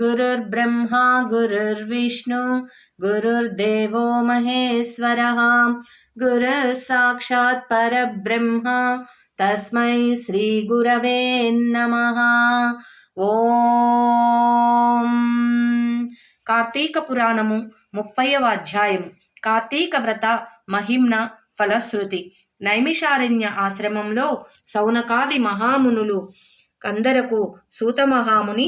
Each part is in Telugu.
गुरुर्ब्रह्मा गुरुर्विष्णु गुरुर्देवो महेश्वरः गुरुः साक्षात् परब्रह्म तस्मै श्रीगुरवे नमः ఓం కార్తీక పురాణము ముప్పైవ అధ్యాయం కార్తీక వ్రత మహిమ్న ఫలశ్రుతి నైమిషారణ్య ఆశ్రమంలో సౌనకాది మహామునులు కందరకు సూతమహాముని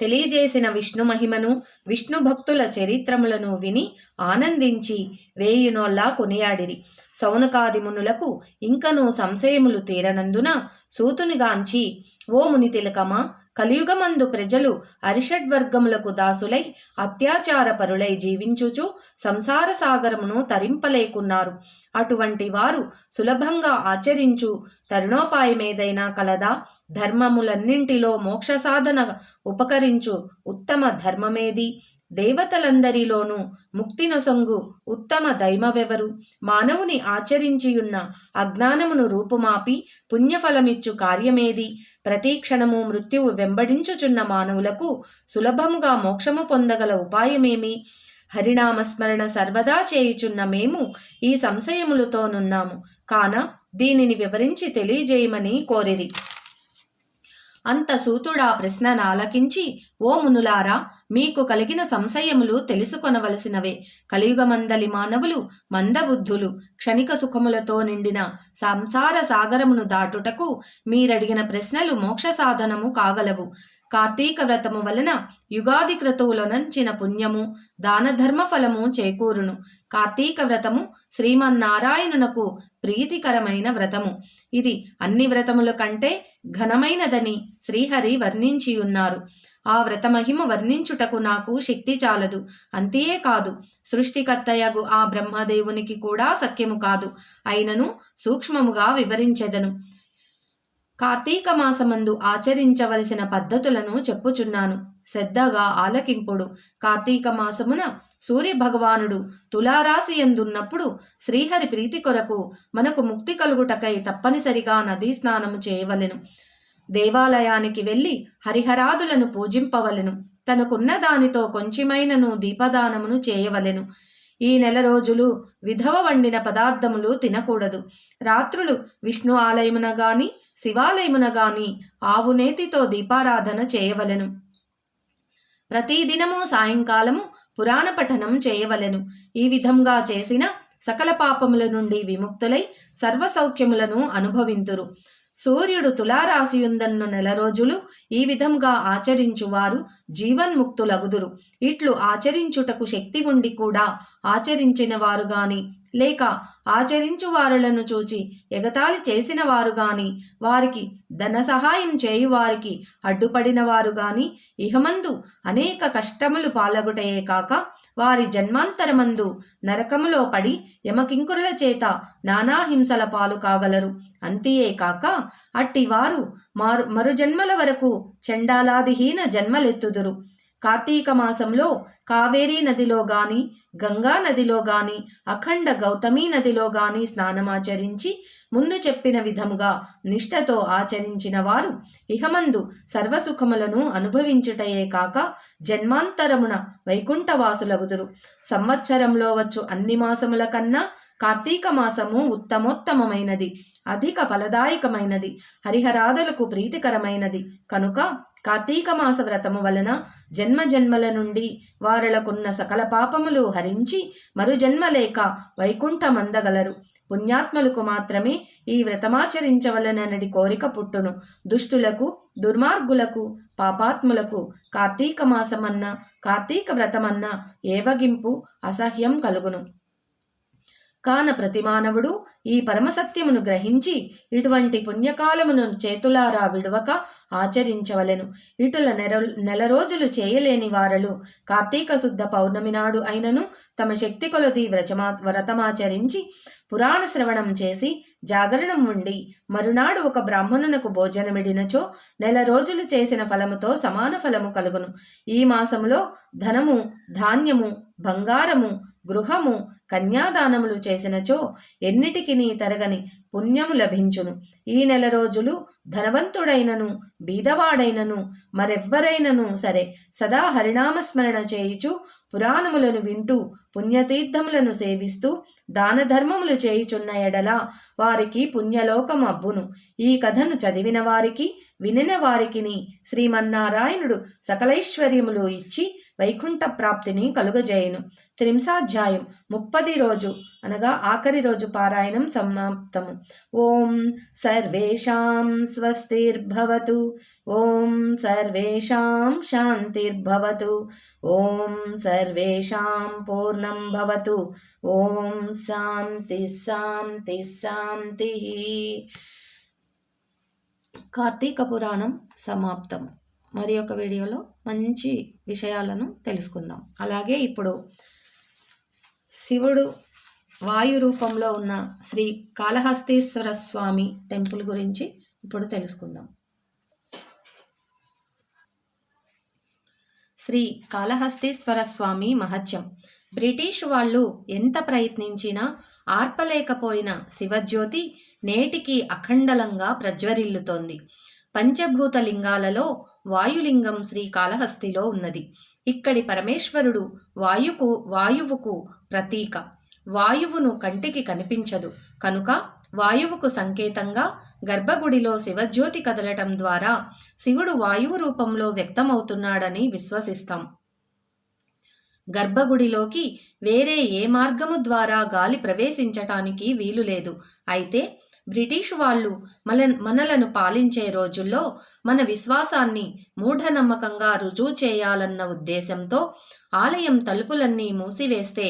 తెలియజేసిన విష్ణు మహిమను విష్ణు భక్తుల చరిత్రములను విని ఆనందించి వేయునోల్లా కొనియాడిరి. సౌనకాది మునులకు ఇంకనూ సంశయములు తీరనందున సూతునిగాంచి ఓ ముని తిలకమా కలియుగమందు ప్రజలు అరిషడ్వర్గములకు దాసులై అత్యాచారపరులై జీవించుచు సంసార సాగరమును తరింపలేకున్నారు. అటువంటి వారు సులభంగా ఆచరించు తరుణోపాయమేదైనా కలదా ధర్మములన్నింటిలో మోక్ష సాధన ఉపకరించు ఉత్తమ ధర్మమేది? దేవతలందరిలోనూ ముక్తినొసంగు ఉత్తమ దైమవెవరు మానవుని ఆచరించియున్న అజ్ఞానమును రూపుమాపి పుణ్యఫలమిచ్చు కార్యమేది? ప్రతీక్షణము మృత్యువు వెంబడించుచున్న మానవులకు సులభముగా మోక్షము పొందగల ఉపాయమేమి? హరినామస్మరణ సర్వదా చేయుచున్న మేము ఈ సంశయములతోనున్నాము. కాన దీనిని వివరించి తెలియజేయమని కోరిరి. అంత సూతుడా ప్రశ్న నాలకించి ఓ మునులారా మీకు కలిగిన సంశయములు తెలుసుకొనవలసినవే. కలియుగమందలి మానవులు మందబుద్ధులు క్షణిక సుఖములతో నిండిన సంసార సాగరమును దాటుటకు మీరడిగిన ప్రశ్నలు మోక్ష సాధనము కాగలవు. కార్తీక వ్రతము వలన యుగాది క్రతువులనంచిన పుణ్యము దానధర్మ ఫలము చేకూరును. కార్తీక వ్రతము శ్రీమన్నారాయణునకు ప్రీతికరమైన వ్రతము. ఇది అన్ని వ్రతముల కంటే ఘనమైనదని శ్రీహరి వర్ణించి ఉన్నారు. ఆ వ్రతమహిమ వర్ణించుటకు నాకు శక్తి చాలదు. అంతే కాదు సృష్టికర్తయగు ఆ బ్రహ్మదేవునికి కూడా సఖ్యము కాదు. అయినను సూక్ష్మముగా వివరించెదను. కార్తీక మాసమందు ఆచరించవలసిన పద్ధతులను చెప్పుచున్నాను. శ్రద్ధగా ఆలకింపుడు. కార్తీక మాసమున సూర్య భగవానుడు తులారాశి ఎందున్నప్పుడు శ్రీహరి ప్రీతి కొరకు మనకు ముక్తి కలుగుటకై తప్పనిసరిగా నదీ స్నానము చేయవలెను. దేవాలయానికి వెళ్ళి హరిహరాదులను పూజింపవలెను. తనకున్న దానితో కొంచెమైనను దీపదానమును చేయవలెను. ఈ నెల రోజులు విధవ వండిన పదార్థములు తినకూడదు. రాత్రులు విష్ణు ఆలయమున గాని శివాలయమున గాని ఆవునేతితో దీపారాధన చేయవలెను. ప్రతిదినము సాయంకాలము పురాణ పఠనం చేయవలెను. ఈ విధంగా చేసిన సకల పాపముల నుండి విముక్తులై సర్వ సౌఖ్యములను అనుభవింతురు. సూర్యుడు తులారాశియుందన్ను నెల రోజులు ఈ విధంగా ఆచరించువారు జీవన్ముక్తులగుదురు. ఇట్లు ఆచరించుటకు శక్తి ఉండి కూడా ఆచరించిన వారు గాని లేక ఆచరించు వారులను చూచి ఎగతాళి చేసిన వారు గాని వారికి ధన సహాయం చేయువారికి అడ్డుపడిన వారు గాని ఇహమందు అనేక కష్టములు పాలగుటయే కాక వారి జన్మాంతరమందు నరకములో పడి యమకింకురుల చేత నానాహింసల పాలు కాగలరు. అంతియే కాక అట్టివారు మారు మరుజన్మల వరకు చండాలాదిహీన జన్మలెత్తుదురు. కార్తీక మాసంలో కావేరీ నదిలో గాని గంగా నదిలో గాని అఖండ గౌతమీ నదిలో గాని స్నానమాచరించి ముందు చెప్పిన విధముగా నిష్ఠతో ఆచరించిన వారు ఇహమందు సర్వసుఖములను అనుభవించుటయే కాక జన్మాంతరమున వైకుంఠవాసులగుదురు. సంవత్సరంలో వచ్చు అన్ని మాసముల కన్నా కార్తీక మాసము ఉత్తమోత్తమమైనది అధిక ఫలదాయకమైనది హరిహరాదులకు ప్రీతికరమైనది. కనుక కార్తీక మాస వ్రతము వలన జన్మ జన్మల నుండి వారలకున్న సకల పాపములు హరించి మరు జన్మ లేక వైకుంఠమందగలరు. పుణ్యాత్మలకు మాత్రమే ఈ వ్రతమాచరించవలనని కోరిక పుట్టును. దుష్టులకు దుర్మార్గులకు పాపాత్ములకు కార్తీక మాసమన్న కార్తీక వ్రతమన్న ఏవగింపు అసహ్యం కలుగును. కాన ప్రతిమానవుడు ఈ పరమసత్యమును గ్రహించి ఇటువంటి పుణ్యకాలమును చేతులారా విడవక ఆచరించవలెను. ఇటుల నెర నెల రోజులు చేయలేని వారలు కార్తీక శుద్ధ పౌర్ణమి నాడు అయినను తమ శక్తి కొలది వ్రచమా వ్రతమాచరించి పురాణ శ్రవణం చేసి జాగరణం ఉండి మరునాడు ఒక బ్రాహ్మణునకు భోజనమిడినచో నెల రోజులు చేసిన ఫలముతో సమాన ఫలము కలుగును. ఈ మాసములో ధనము ధాన్యము బంగారము గృహము కన్యాదానములు చేసినచో ఎన్నిటికి నీ తరగని పుణ్యము లభించును. ఈ నెల రోజులు ధనవంతుడైనను బీదవాడైనను మరెవ్వరైనను సరే సదా హరినామస్మరణ చేయుచు పురాణములను వింటూ పుణ్యతీర్థములను సేవిస్తూ దాన ధర్మములు చేయుచున్న ఎడల వారికి పుణ్యలోకం అబ్బును ఈ కథను చదివిన వారికి వినిన వారికిని శ్రీమన్నారాయణుడు సకలైశ్వర్యములు ఇచ్చి వైకుంఠ ప్రాప్తిని కలుగజేయును. త్రింసాధ్యాయం ముప్పది రోజు అనగా ఆఖరి రోజు పారాయణం సమాప్తము. ఓం సర్వేషాం స్వస్తిర్భవతు. ఓం సర్వేషాం శాంతిర్భవతు. ఓం సర్వేషాం పూర్ణం భవతు. ఓం శాంతి శాంతి శాంతి. కార్తీక పురాణం సమాప్తం. మరి ఒక వీడియోలో మంచి విషయాలను తెలుసుకుందాం. అలాగే ఇప్పుడు శివుడు వాయు రూపంలో ఉన్న శ్రీ కాళహస్తీశ్వర స్వామి టెంపుల్ గురించి ఇప్పుడు తెలుసుకుందాం. శ్రీ కాళహస్తీశ్వర స్వామి మహత్యం. బ్రిటిష్ వాళ్ళు ఎంత ప్రయత్నించినా ఆర్పలేకపోయిన శివజ్యోతి నేటికి అఖండలంగా ప్రజ్వరిల్లుతోంది. పంచభూత లింగాలలో వాయులింగం శ్రీకాళహస్తిలో ఉన్నది. ఇక్కడి పరమేశ్వరుడు వాయుకు వాయువుకు ప్రతీక. వాయువును కంటికి కనిపించదు. కనుక వాయువుకు సంకేతంగా గర్భగుడిలో శివజ్యోతి కదలటం ద్వారా శివుడు వాయువు రూపంలో వ్యక్తమవుతున్నాడని విశ్వసిస్తాం. గర్భగుడిలోకి వేరే ఏ మార్గము ద్వారా గాలి ప్రవేశించటానికి వీలు లేదు. అయితే బ్రిటిష్ వాళ్ళు మన మనలను పాలించే రోజుల్లో మన విశ్వాసాన్ని మూఢనమ్మకంగా రుజువు చేయాలన్న ఉద్దేశంతో ఆలయం తలుపులన్నీ మూసివేస్తే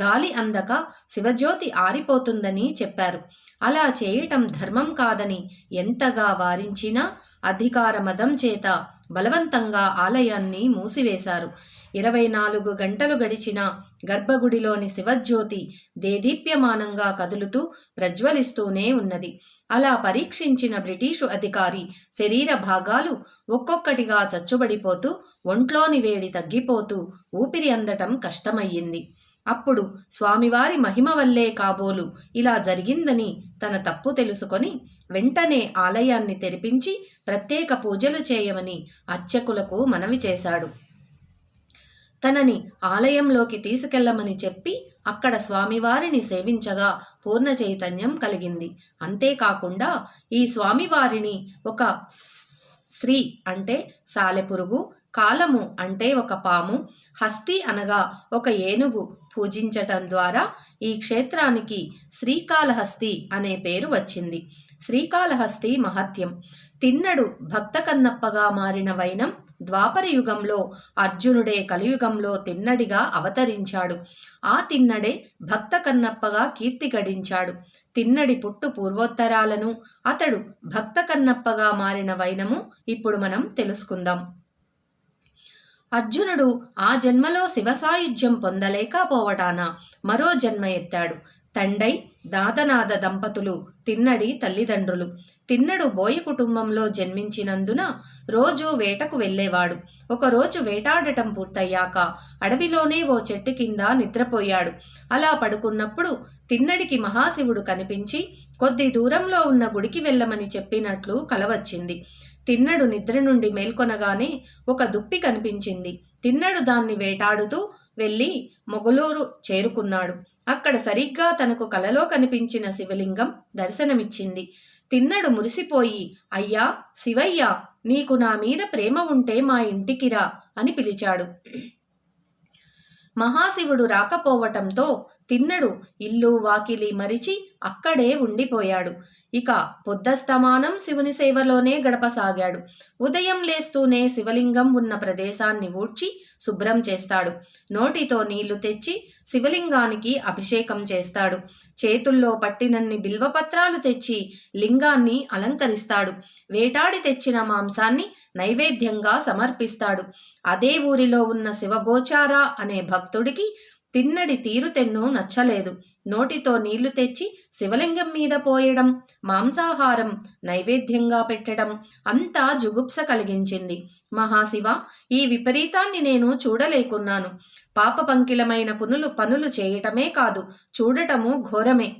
గాలి అందక శివజ్యోతి ఆరిపోతుందని చెప్పారు. అలా చేయటం ధర్మం కాదని ఎంతగా వారించినా అధికార మదం చేత బలవంతంగా ఆలయాన్ని మూసివేశారు. ఇరవై నాలుగు గంటలు గడిచిన గర్భగుడిలోని శివజ్యోతి దేదీప్యమానంగా కదులుతూ ప్రజ్వలిస్తూనే ఉన్నది. అలా పరీక్షించిన బ్రిటీషు అధికారి శరీర భాగాలు ఒక్కొక్కటిగా చచ్చుబడిపోతూ ఒంట్లోని వేడి తగ్గిపోతూ ఊపిరి అందటం కష్టమయ్యింది. అప్పుడు స్వామివారి మహిమ వల్లే కాబోలు ఇలా జరిగిందని తన తప్పు తెలుసుకొని వెంటనే ఆలయాన్ని తెరిపించి ప్రత్యేక పూజలు చేయమని అర్చకులకు మనవి చేశాడు. తనని ఆలయంలోకి తీసుకెళ్ళమని చెప్పి అక్కడ స్వామివారిని సేవించగా పూర్ణ చైతన్యం కలిగింది. అంతేకాకుండా ఈ స్వామివారిని ఒక స్త్రీ అంటే సాలెపురుగు కాలము అంటే ఒక పాము హస్తి అనగా ఒక ఏనుగు పూజించటం ద్వారా ఈ క్షేత్రానికి శ్రీకాళహస్తి అనే పేరు వచ్చింది. శ్రీకాళహస్తి మహత్యం. తిన్నడు భక్త కన్నప్పగా మారిన వైనం ద్వాపర యుగంలో అర్జునుడే కలియుగంలో తిన్నడిగా అవతరించాడు. ఆ తిన్నడే భక్త కన్నప్పగా కీర్తి గడించాడు. తిన్నడి పుట్టు పూర్వోత్తరాలను అతడు భక్త కన్నప్పగా మారిన వైనము ఇప్పుడు మనం తెలుసుకుందాం. అర్జునుడు ఆ జన్మలో శివసాయుధ్యం పొందలేకపోవటాన మరో జన్మ ఎత్తాడు. తండై దాతనాథ దంపతులు తిన్నడి తల్లిదండ్రులు. తిన్నడు బోయ కుటుంబంలో జన్మించినందున రోజు వేటకు వెళ్ళేవాడు. ఒకరోజు వేటాడటం పూర్తయ్యాక అడవిలోనే ఓ చెట్టు కింద నిద్రపోయాడు. అలా పడుకున్నప్పుడు తిన్నడికి మహాశివుడు కనిపించి కొద్ది దూరంలో ఉన్న గుడికి వెళ్ళమని చెప్పినట్లు కలవచ్చింది. తిన్నడు నిద్ర నుండి మేల్కొనగానే ఒక దుప్పి కనిపించింది. తిన్నడు దాన్ని వేటాడుతూ వెళ్ళి మొగలూరు చేరుకున్నాడు. అక్కడ సరిగ్గా తనకు కలలో కనిపించిన శివలింగం దర్శనమిచ్చింది. తిన్నడు మురిసిపోయి అయ్యా శివయ్య నీకు నా మీద ప్రేమ ఉంటే మా ఇంటికిరా అని పిలిచాడు. మహాశివుడు రాకపోవటంతో తిన్నడు. ఇల్లు వాకిలి మరిచి అక్కడే ఉండిపోయాడు. ఇక పొద్దస్తమానం శివుని సేవలోనే గడపసాగాడు. ఉదయం లేస్తూనే శివలింగం ఉన్న ప్రదేశాన్ని ఊడ్చి శుభ్రం చేస్తాడు. నోటితో నీళ్ళు తెచ్చి శివలింగానికి అభిషేకం చేస్తాడు. చేతుల్లో పట్టినన్ని బిల్వపత్రాలు తెచ్చి లింగాన్ని అలంకరిస్తాడు. వేటాడి తెచ్చిన మాంసాన్ని నైవేద్యంగా సమర్పిస్తాడు. అదే ఊరిలో ఉన్న శివగోచార అనే భక్తుడికి తిన్నడి తీరుతెన్ను నచ్చలేదు. నోటితో నీళ్ళు తెచ్చి శివలింగం మీద పోయడం మాంసాహారం నైవేద్యంగా పెట్టడం అంతా జుగుప్స కలిగించింది. మహాశివ ఈ విపరీతాన్ని నేను చూడలేకున్నాను. పాప పంకిలమైన పునులు పనులు చేయటమే కాదు చూడటము ఘోరమే.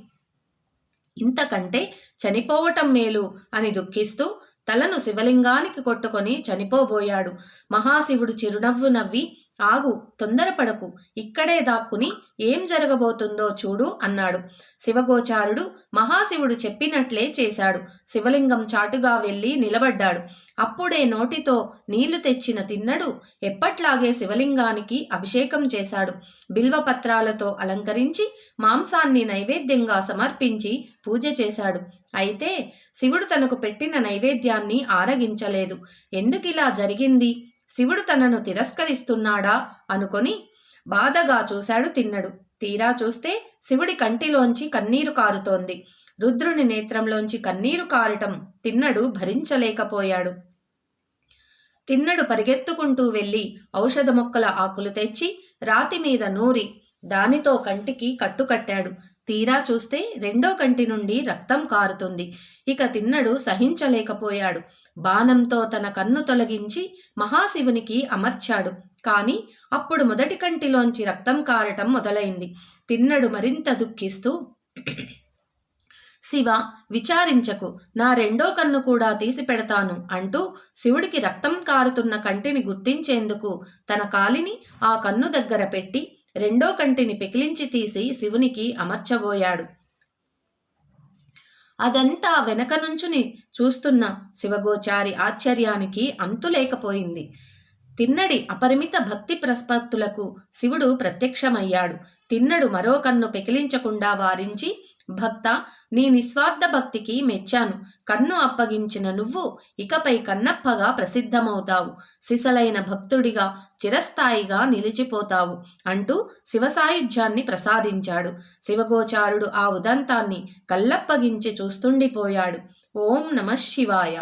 ఇంతకంటే చనిపోవటం మేలు అని దుఃఖిస్తూ తలను శివలింగానికి కొట్టుకొని చనిపోబోయాడు. మహాశివుడు చిరునవ్వు నవ్వి ఆగు తొందరపడకు ఇక్కడే దాక్కుని ఏం జరగబోతుందో చూడు అన్నాడు. శివగోచారుడు మహాశివుడు చెప్పినట్లే చేశాడు. శివలింగం చాటుగా వెళ్ళి నిలబడ్డాడు. అప్పుడే నోటితో నీళ్ళు తెచ్చిన తిన్నడు ఎప్పట్లాగే శివలింగానికి అభిషేకం చేశాడు. బిల్వపత్రాలతో అలంకరించి మాంసాన్ని నైవేద్యంగా సమర్పించి పూజ చేశాడు. అయితే శివుడు తనకు పెట్టిన నైవేద్యాన్ని ఆరగించలేదు. ఎందుకిలా జరిగింది? శివుడు తనను తిరస్కరిస్తున్నాడా అనుకొని బాధగా చూశాడు తిన్నడు. తీరా చూస్తే శివుడి కంటిలోంచి కన్నీరు కారుతోంది. రుద్రుని నేత్రంలోంచి కన్నీరు కారటం తిన్నడు భరించలేకపోయాడు. తిన్నడు పరిగెత్తుకుంటూ వెళ్ళి ఔషధ మొక్కల ఆకులు తెచ్చి రాతి మీద నూరి దానితో కంటికి కట్టుకట్టాడు. తీరా చూస్తే రెండో కంటి నుండి రక్తం కారుతుంది. ఇక తిన్నడు సహించలేకపోయాడు. బాణంతో తన కన్ను తొలగించి మహాశివునికి అమర్చాడు. కాని అప్పుడు మొదటి కంటిలోంచి రక్తం కారటం మొదలైంది. తిన్నడు మరింత దుఃఖిస్తూ శివ విచారించకు నా రెండో కన్ను కూడా తీసి పెడతాను అంటూ శివుడికి రక్తం కారుతున్న కంటిని గుర్తించేందుకు తన కాలిని ఆ కన్ను దగ్గర పెట్టి రెండో కంటిని పెకిలించి తీసి శివునికి అమర్చబోయాడు. అదంతా వెనక నుంచుని చూస్తున్న శివగోచారి ఆశ్చర్యానికి అంతులేకపోయింది తిన్నడి అపరిమిత భక్తి ప్రస్పత్తులకు శివుడు ప్రత్యక్షమయ్యాడు. తిన్నడు మరో కన్ను పెకిలించకుండా వారించి భక్త నీ నిస్వార్థ భక్తికి మెచ్చాను. కన్ను అప్పగించిన నువ్వు ఇకపై కన్నప్పగా ప్రసిద్ధమవుతావు. సిసలైన భక్తుడిగా చిరస్థాయిగా నిలిచిపోతావు అంటూ శివసాయుధ్యాన్ని ప్రసాదించాడు. శివగోచారుడు ఆ ఉదంతాన్ని కళ్ళప్పగించి చూస్తుండిపోయాడు. ఓం నమ శివాయ.